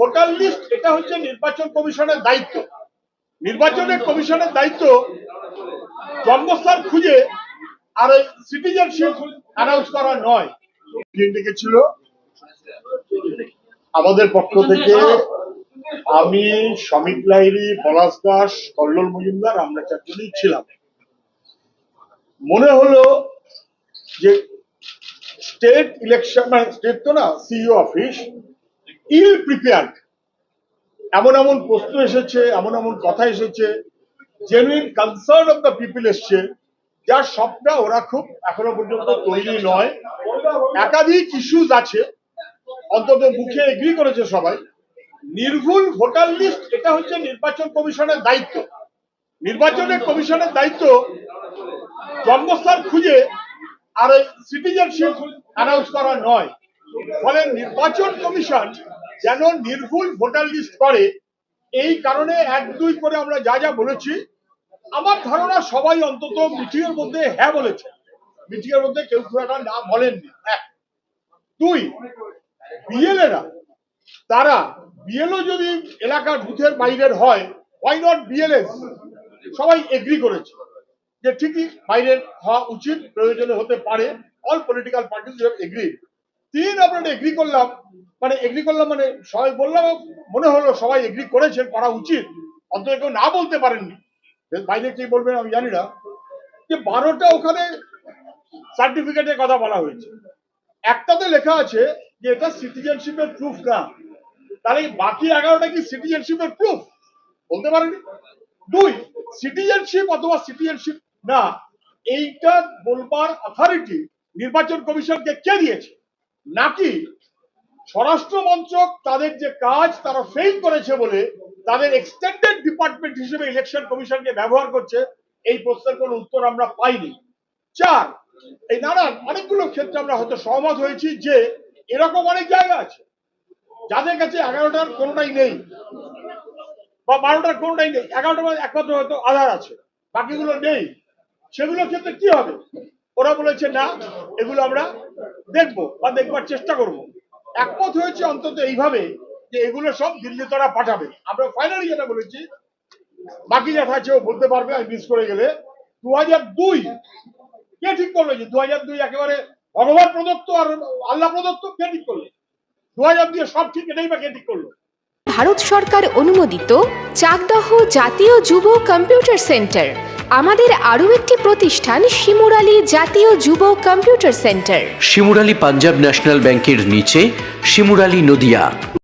Voter list এটা হচ্ছে নির্বাচন কমিশনের দায়িত্ব। নির্বাচনের কমিশনের দায়িত্ব জন্মস্থান খুঁজে আর সিটিজেনশিপ অ্যানাউন্স করা নয়। ডেকেছিল আমাদের পক্ষ থেকে আমি শ্রমিক লাহিড়ী পলাশ দাস কল্লোল মজুমদার আমরা চারজনই ছিলাম। মনে হলো যে স্টেট ইলেকশন মানে স্টেট তো না সিইও অফিস ইল প্রিপেয়ার্ড এমন এমন প্রশ্ন এসেছে, এমন এমন কথা এসেছে genuine concern of the people এসছে, যার সবটা ওরা খুব এখনও পর্যন্ত তৈরি নয়। একাধিক ইস্যুজ আছে, অন্তত মুখে এগ্রি করেছে সবাই। নির্ভুল ভোটার লিস্ট এটা হচ্ছে নির্বাচন কমিশনের দায়িত্ব। নির্বাচনের কমিশনের দায়িত্ব জন্মস্থান খুঁজে আর সিটিজেনশিপ অ্যানাউন্স করা নয়। ফলে নির্বাচন কমিশন যেন নির্ভুল ভোটার লিস্ট করে। এই কারণে এক দুই করে আমরা যা যা বলেছি, আমার ধারণা সবাই অন্তত মিটিং এর মধ্যে হ্যাঁ বলেছে। মিটিং এর মধ্যে কেউ একটা না বলেননি, এক। দুই বিএলএরা তারা বিএলও যদি এলাকার বুথের বাইরের হয় ওয়াই নট বিএলএস সবাই এগ্রি করেছে যে ঠিকই বাইরের হওয়া উচিত প্রয়োজনে হতে পারে। অল পলিটিক্যাল পার্টিস এগ্রি তিন আমরা এগ্রি করলাম মানে এগ্রি করলাম মানে সবাই বললাম, মনে হলো সবাই এগ্রি করেছেন, করা উচিত। অন্তত কেউ না বলতে পারেননি। বাইরে কি বলবেন আমি জানি না। যে বারোটা ওখানে সার্টিফিকেটের কথা বলা হয়েছে। একটাতে লেখা আছে যে এটা সিটিজেনশিপের প্রুফ না। তাহলে বাকি এগারোটা কি সিটিজেনশিপের প্রুফ বলতে পারেনি দুই সিটিজেনশিপ অথবা সিটিজেনশিপ না, এইটা বলবার অথরিটি নির্বাচন কমিশনকে কে দিয়েছে? নাকি স্বরাষ্ট্র মন্ত্রক তাদের যে কাজ তারা ফেল করেছে বলে তাদের এক্সটেন্ডেড ডিপার্টমেন্ট হিসেবে ইলেকশন কমিশনকে ব্যবহার করছে, এই প্রশ্নের কোনো উত্তর আমরা পাইনি। চার, এই নানান অনেকগুলো ক্ষেত্রে আমরা হয়তো সহমত হয়েছি যে এরকম অনেক জায়গা আছে। যাদের কাছে এগারোটার কোনোটাই নেই বা বারোটার কোনোটাই নেই, এগারোটার একমাত্র হয়তো আধার আছে, বাকিগুলো নেই। সেগুলোর ক্ষেত্রে কি হবে? ওরা বলেছে, না, এগুলো আমরা দেখব বা দেখবার চেষ্টা করব। একমত হয়েছে অন্তত এইভাবে যে এগুলো সব দিল্লি তারা পাঠাবে। আমরা ফাইনালি যেটা বলেছি, বাকি যেটা আছে, ও বলতে পারবে, আমি মিস করে গেলে। দু হাজার দুই, কে ঠিক করল যে দু হাজার দুই একেবারে ভগবান প্রদত্ত আর আল্লাহ প্রদত্ত, কে ঠিক করল? দু হাজার দুই সব ঠিক, এটাই বা কে ঠিক করল? ভারত সরকার অনুমোদিত চাকদহ জাতীয় যুব কম্পিউটার সেন্টার। আমাদের আরও একটি প্রতিষ্ঠান শিমুরালি জাতীয় যুব computer centre. Shimurali Punjab national ব্যাংকের নিচে শিমুরালি নদিয়া।